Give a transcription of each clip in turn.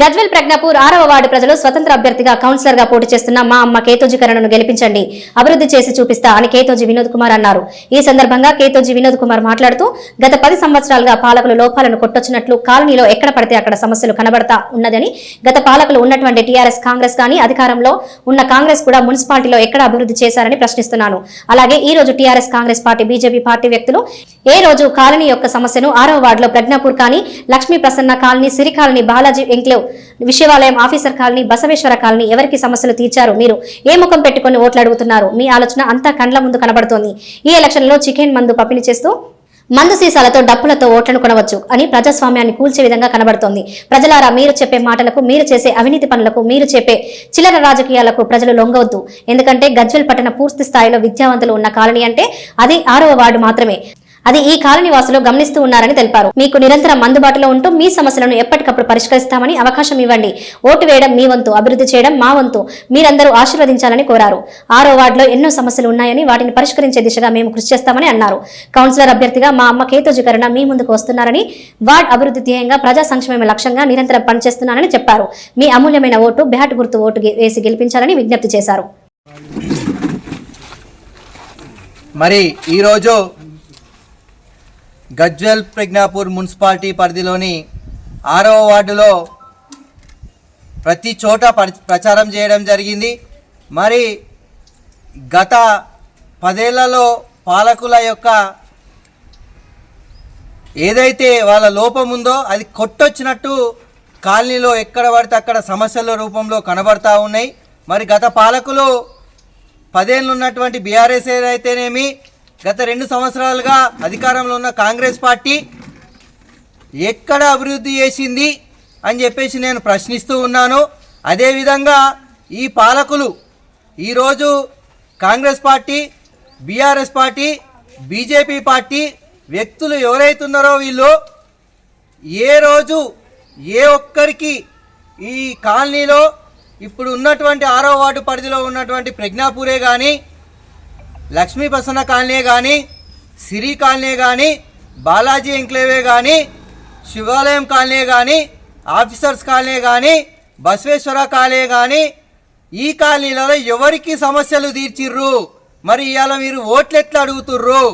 గజ్వెల్ ప్రజ్ఞాపూర్ ఆరవ వార్డు ప్రజలు స్వతంత్ర అభ్యర్థిగా కౌన్సిలర్గా పోటీ చేస్తున్న మా అమ్మ కేతోజీ కరణను గెలిపించండి. అభివృద్ధి చేసి చూపిస్తా అని కేతోజీ వినోద్ కుమార్ అన్నారు. ఈ సందర్భంగా కేతోజీ వినోద్ కుమార్ మాట్లాడుతూ గత పది సంవత్సరాలుగా పాలకులు లోపాలను కొట్టొచ్చినట్లు కాలనీలో ఎక్కడ పడితే అక్కడ సమస్యలు కనబడతా ఉన్నదని గత పాలకులు ఉన్నటువంటి టీఆర్ఎస్ కాంగ్రెస్ కానీ అధికారంలో ఉన్న కాంగ్రెస్ కూడా మున్సిపాలిటీలో ఎక్కడ అభివృద్ధి చేశారని ప్రశ్నిస్తున్నాను. అలాగే ఈ రోజు TRS Congress party BJP party వ్యక్తులు ఏ రోజు కాలనీ యొక్క సమస్యను ఆరవ వార్డులో ప్రజ్ఞాపూర్ కానీ Lakshmi Prasanna colony Siri colony Balaji enclave విశ్వవాలయం officer colony Basaveshwara colony ఎవరికి సమస్యలు తీర్చారు? మీరు ఏ ముఖం పెట్టుకుని ఓట్లు అడుగుతున్నారు మీ ఆలోచన అంతా కండ్ల ముందు కనబడుతోంది. ఈ ఎలక్షన్లో చికెన్ మందు పంపిణీ చేస్తూ మందు సీసాలతో డప్పులతో ఓట్లను కొనవచ్చు అని ప్రజాస్వామ్యాన్ని కూల్చే విధంగా కనబడుతోంది. ప్రజలారా మీరు చెప్పే మాటలకు మీరు చేసే అవినీతి పనులకు మీరు చెప్పే చిల్లర రాజకీయాలకు ప్రజలు లొంగవద్దు. ఎందుకంటే గజ్వెల్ పట్టణ పూర్తి స్థాయిలో విద్యావంతులు ఉన్న కాలనీ అంటే అది ఆరవ వార్డు మాత్రమే. అది ఈ కాలనీ వాసులు గమనిస్తూ ఉన్నారని తెలిపారు. మీకు నిరంతరం అందుబాటులో ఉంటూ మీ సమస్యలను ఎప్పటికప్పుడు పరిష్కరిస్తామని అవకాశం ఇవ్వండి. ఓటు వేయడం మీ వంతు అభివృద్ధి చేయడం మా వంతు. మీరందరూ ఆశీర్వదించాలని కోరారు. ఆరో వార్డులో ఎన్నో సమస్యలు ఉన్నాయని వాటిని పరిష్కరించే దిశగా మేము కృషి చేస్తామని అన్నారు. కౌన్సిలర్ అభ్యర్థిగా మా అమ్మ కేతోజీకరణ మీ ముందుకు వస్తున్నారని వార్డ్ అభివృద్ధి ధ్యేయంగా ప్రజా సంక్షేమ లక్ష్యంగా నిరంతరం పనిచేస్తున్నానని చెప్పారు. మీ అమూల్యమైన ఓటు బ్యాట్ గుర్తు ఓటు వేసి గెలిపించాలని విజ్ఞప్తి చేశారు. మరి ఈరోజు గజ్వెల్ ప్రజ్ఞాపూర్ మున్సిపాలిటీ పరిధిలోని ఆరవ వార్డులో ప్రతి చోట ప్రచారం చేయడం జరిగింది. మరి గత పదేళ్ళలో పాలకుల యొక్క ఏదైతే వాళ్ళ లోపం ఉందో అది కొట్టొచ్చినట్టు కాలనీలో ఎక్కడ పడితే అక్కడ సమస్యల రూపంలో కనబడతా ఉన్నాయి. మరి గత పాలకులు పదేళ్ళు ఉన్నటువంటి బీఆర్ఎస్ ఏదైతేనేమి గత రెండు సంవత్సరాలుగా అధికారంలో ఉన్న కాంగ్రెస్ పార్టీ ఎక్కడ అభివృద్ధి చేసింది అని చెప్పేసి నేను ప్రశ్నిస్తూ ఉన్నాను. అదేవిధంగా ఈ పాలకులు ఈరోజు Congress party BRS party BJP party వ్యక్తులు ఎవరైతున్నారో వీళ్ళు ఏ రోజు ఏ ఒక్కరికి ఈ కాలనీలో ఇప్పుడు ఉన్నటువంటి ఆరో వార్డు పరిధిలో ఉన్నటువంటి ప్రజ్ఞాపూరే కానీ లక్ష్మీ ప్రసన్న కాలనీ కానీ సిరి కాలనీ కానీ బాలాజీ ఎంక్లేవే కానీ శివాలయం కాలనీ కానీ ఆఫీసర్స్ కాలనీ కానీ బసవేశ్వర కాలనీ కానీ ఈ కాలనీలలో ఎవరికి సమస్యలు తీర్చిర్రు? మరి ఇవాళ మీరు ఓట్లు ఎట్లా అడుగుతుర్రు?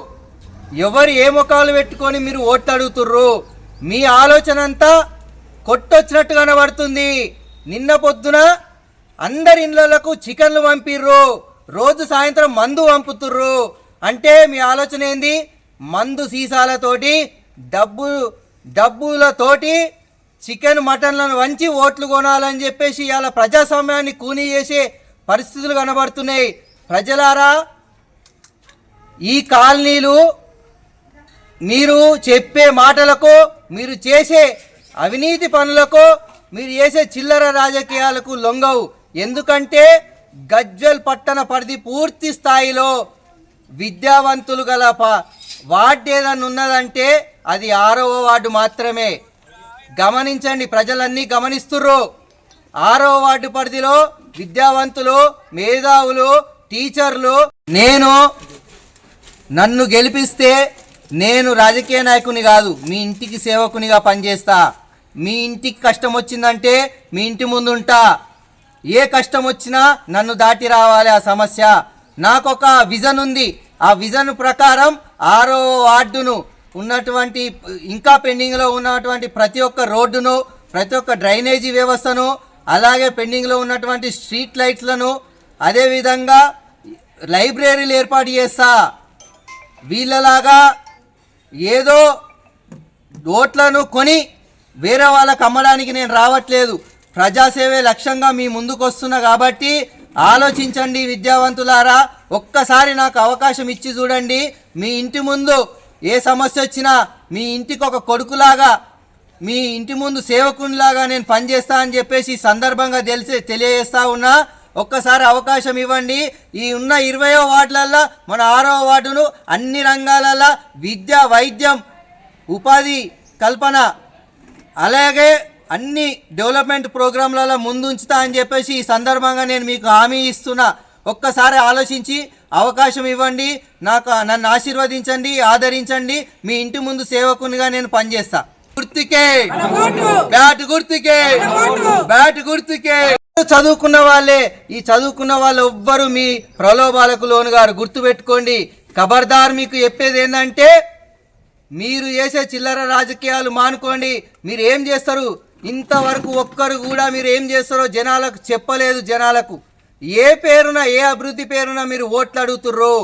ఎవరు ఏ ముఖాలు పెట్టుకొని మీరు ఓట్లు అడుగుతుర్రు? మీ ఆలోచన అంతా కొట్టొచ్చినట్టు కనబడుతుంది. నిన్న పొద్దున అందరి ఇళ్ళకు చికెన్లు పంపిర్రు. రోజు సాయంత్రం మందు పంపుతుర్రు అంటే మీ ఆలోచన ఏంది? మందు సీసాలతోటి డబ్బు డబ్బులతోటి చికెన్ మటన్లను వంచి ఓట్లు కొనాలని చెప్పేసి ఇవాళ ప్రజాస్వామ్యాన్ని కూనీ చేసే పరిస్థితులు కనబడుతున్నాయి. ప్రజలారా ఈ కాలనీలు మీరు చెప్పే మాటలకు మీరు చేసే అవినీతి పనులకు మీరు చేసే చిల్లర రాజకీయాలకు లొంగవు. ఎందుకంటే గజ్వెల్ పట్టణ పరిధి పూర్తి స్థాయిలో విద్యావంతులు గల వార్డు ఏదన్నా ఉన్నదంటే అది ఆరవ వార్డు మాత్రమే. గమనించండి ప్రజలన్నీ గమనిస్తుర్రు. ఆరవ వార్డు పరిధిలో విద్యావంతులు మేధావులు టీచర్లు నేను నన్ను గెలిపిస్తే నేను రాజకీయ నాయకుని కాదు మీ ఇంటికి సేవకునిగా పనిచేస్తా. మీ ఇంటికి కష్టం వచ్చిందంటే మీ ఇంటి ముందు ఉంటా ఏ కష్టం వచ్చినా నన్ను దాటి రావాలి ఆ సమస్య. నాకొక విజన్ ఉంది. ఆ విజన్ ప్రకారం ఆరో వార్డును ఉన్నటువంటి ఇంకా పెండింగ్లో ఉన్నటువంటి ప్రతి ఒక్క రోడ్డును ప్రతి ఒక్క డ్రైనేజీ వ్యవస్థను అలాగే పెండింగ్లో ఉన్నటువంటి స్ట్రీట్ లైట్లను అదేవిధంగా లైబ్రరీలు ఏర్పాటు చేస్తా. వీళ్ళలాగా ఏదో ఓట్లను కొని వేరే వాళ్ళకి అమ్మడానికి నేను రావట్లేదు. ప్రజాసేవే లక్ష్యంగా మీ ముందుకొస్తున్నా కాబట్టి ఆలోచించండి విద్యావంతులారా. ఒక్కసారి నాకు అవకాశం ఇచ్చి చూడండి. మీ ఇంటి ముందు ఏ సమస్య వచ్చినా మీ ఇంటికి ఒక కొడుకులాగా మీ ఇంటి ముందు సేవకునిలాగా నేను పనిచేస్తా అని చెప్పేసి ఈ సందర్భంగా తెలిసి తెలియజేస్తా ఉన్నా. ఒక్కసారి అవకాశం ఇవ్వండి. ఈ ఉన్న ఇరవయో వార్డులల్లో మన ఆరో వార్డును అన్ని రంగాలలో విద్య వైద్యం ఉపాధి కల్పన అలాగే అన్ని డెవలప్మెంట్ ప్రోగ్రాంలలో ముందుంచుతా అని చెప్పేసి ఈ సందర్భంగా నేను మీకు హామీ ఇస్తున్నా. ఒక్కసారి ఆలోచించి అవకాశం ఇవ్వండి నాకు నన్ను ఆశీర్వదించండి ఆదరించండి మీ ఇంటి ముందు సేవకునిగా నేను పనిచేస్తా. గుర్తుకే. బ్యాట్ గుర్తుకే. బ్యాట్ గుర్తుకే. చదువుకున్న వాళ్ళే ఈ చదువుకున్న వాళ్ళు ఎవ్వరు మీ ప్రలోభాలకు లోను గారు గుర్తు పెట్టుకోండి ఖబర్దార్ మీకు చెప్పేది ఏంటంటే మీరు చేసే చిల్లర రాజకీయాలు మానుకోండి మీరు ఏం చేస్తారు? ఇంతవరకు ఒక్కరు కూడా మీరు ఏం చేస్తారో జనాలకు చెప్పలేదు జనాలకు. ఏ పేరున ఏ అభివృద్ధి పేరున మీరు ఓట్లు అడుగుతుర్రో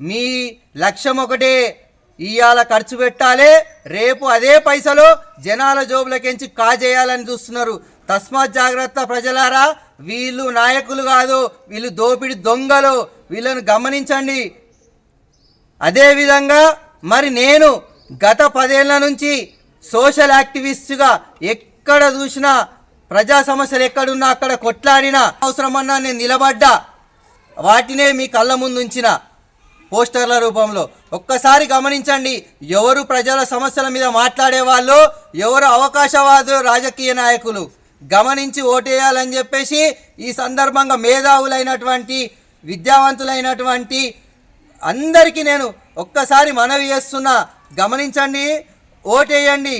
మీ లక్ష్యం ఒకటే ఇవాళ ఖర్చు పెట్టాలి రేపు అదే పైసలు జనాల జోబులకెంచి కాజేయాలని చూస్తున్నారు. తస్మాత్ జాగ్రత్త ప్రజలారా వీళ్ళు నాయకులు కాదు వీళ్ళు దోపిడి దొంగలు వీళ్ళను గమనించండి. అదేవిధంగా మరి నేను గత పదేళ్ళ నుంచి సోషల్ యాక్టివిస్ట్గా ఎక్కడ చూసినా ప్రజా సమస్యలు ఎక్కడున్నా అక్కడ కొట్లాడినా అవసరమన్నా నేను నిలబడ్డా. వాటినే మీ కళ్ళ ముందు ఉంచిన పోస్టర్ల రూపంలో. ఒక్కసారి గమనించండి ఎవరు ప్రజల సమస్యల మీద మాట్లాడే వాళ్ళు ఎవరు అవకాశవాదులు రాజకీయ నాయకులు. గమనించి ఓటేయాలని చెప్పేసి ఈ సందర్భంగా మేధావులైనటువంటి విద్యావంతులైనటువంటి అందరికీ నేను ఒక్కసారి మనవి చేస్తున్నా. గమనించండి ఓటేయండి.